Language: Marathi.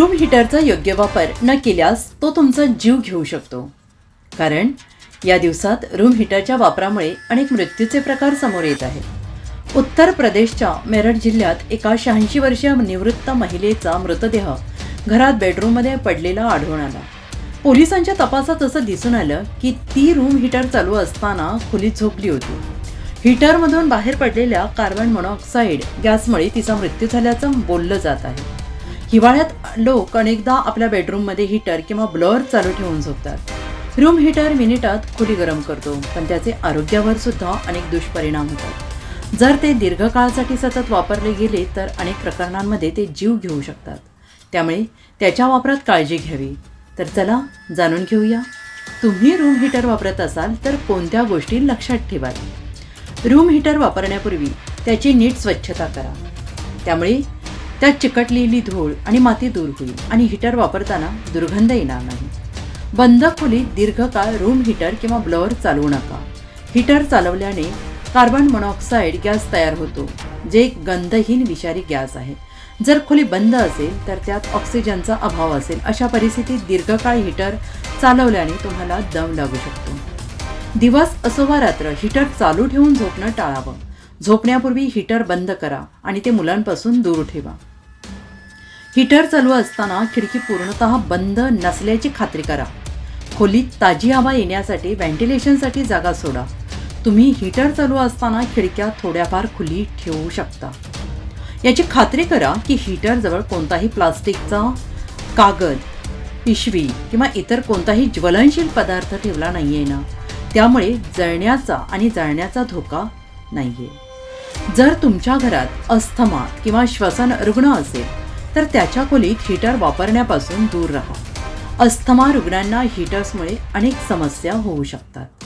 रूम हीटरचा योग्य वापर न केल्यास तो तुमचा जीव घेऊ शकतो. कारण या दिवसात रूम हीटरच्या वापरामुळे अनेक मृत्यूचे प्रकार समोर येत आहेत. उत्तर प्रदेशच्या मेरठ जिल्ह्यात एका शहाऐंशी वर्षीय निवृत्त महिलेचा मृतदेह घरात बेडरूममध्ये पडलेला आढळून आला. पोलिसांच्या तपासात असं दिसून आलं की ती रूम हीटर चालू असताना खुलीत झोपली होती. हीटरमधून बाहेर पडलेल्या कार्बन मोनॉक्साईड गॅसमुळे तिचा मृत्यू झाल्याचं बोललं जात आहे. हिवाळ्यात लोक अनेकदा आपल्या बेडरूममध्ये हीटर किंवा ब्लर चालू ठेवून झोपतात. रूम हीटर मिनिटात खोली गरम करतो पण त्याचे आरोग्यावर सुद्धा अनेक दुष्परिणाम होतात. जर ते दीर्घकाळासाठी सतत वापरले गेले तर अनेक प्रकरणांमध्ये ते जीव घेऊ शकतात. त्यामुळे त्याच्या वापरात काळजी घ्यावी. तर चला जाणून घेऊया. तुम्ही रूम हीटर वापरत असाल तर कोणत्या गोष्टी लक्षात ठेवाल रूम हीटर वापरण्यापूर्वी त्याची नीट स्वच्छता करा. त्यामुळे त्यात चिकटलेली धूळ आणि माती दूर होईल आणि हीटर वापरताना दुर्गंध येणार नाही. बंद खोलीत दीर्घकाळ रूम हीटर किंवा ब्लोअर चालवू नका. हीटर चालवल्याने कार्बन मोनॉक्साईड गॅस तयार होतो जे एक गंधहीन विषारी गॅस आहे. जर खोली बंद असेल तर त्यात ऑक्सिजनचा अभाव असेल अशा परिस्थितीत दीर्घकाळ हीटर चालवल्याने तुम्हाला दम लागू शकतो. दिवस असो वा रात्र हीटर चालू ठेवून झोपणं टाळावं. झोपण्यापूर्वी हीटर बंद करा आणि ते मुलांपासून दूर ठेवा. हीटर चालू असताना खिडकी पूर्णतः बंद नसल्याची खात्री करा. खोलीत ताजी हवा येण्यासाठी व्हेंटिलेशनसाठी जागा सोडा. तुम्ही हीटर चालू असताना खिडक्या थोड्याफार खुली ठेवू शकता. याची खात्री करा की हीटरजवळ कोणताही प्लास्टिकचा कागद पिशवी किंवा इतर कोणताही ज्वलनशील पदार्थ ठेवला नाही आहे ना. त्यामुळे जळण्याचा आणि जळण्याचा धोका नाही आहे जर तुमच्या घरात अस्थमा किंवा श्वसन रुग्ण असेल तर त्याच्या खोलीत हीटर वापरण्यापासून दूर राहा. अस्थमा रुग्णांना हीटर्समुळे अनेक समस्या होऊ शकतात.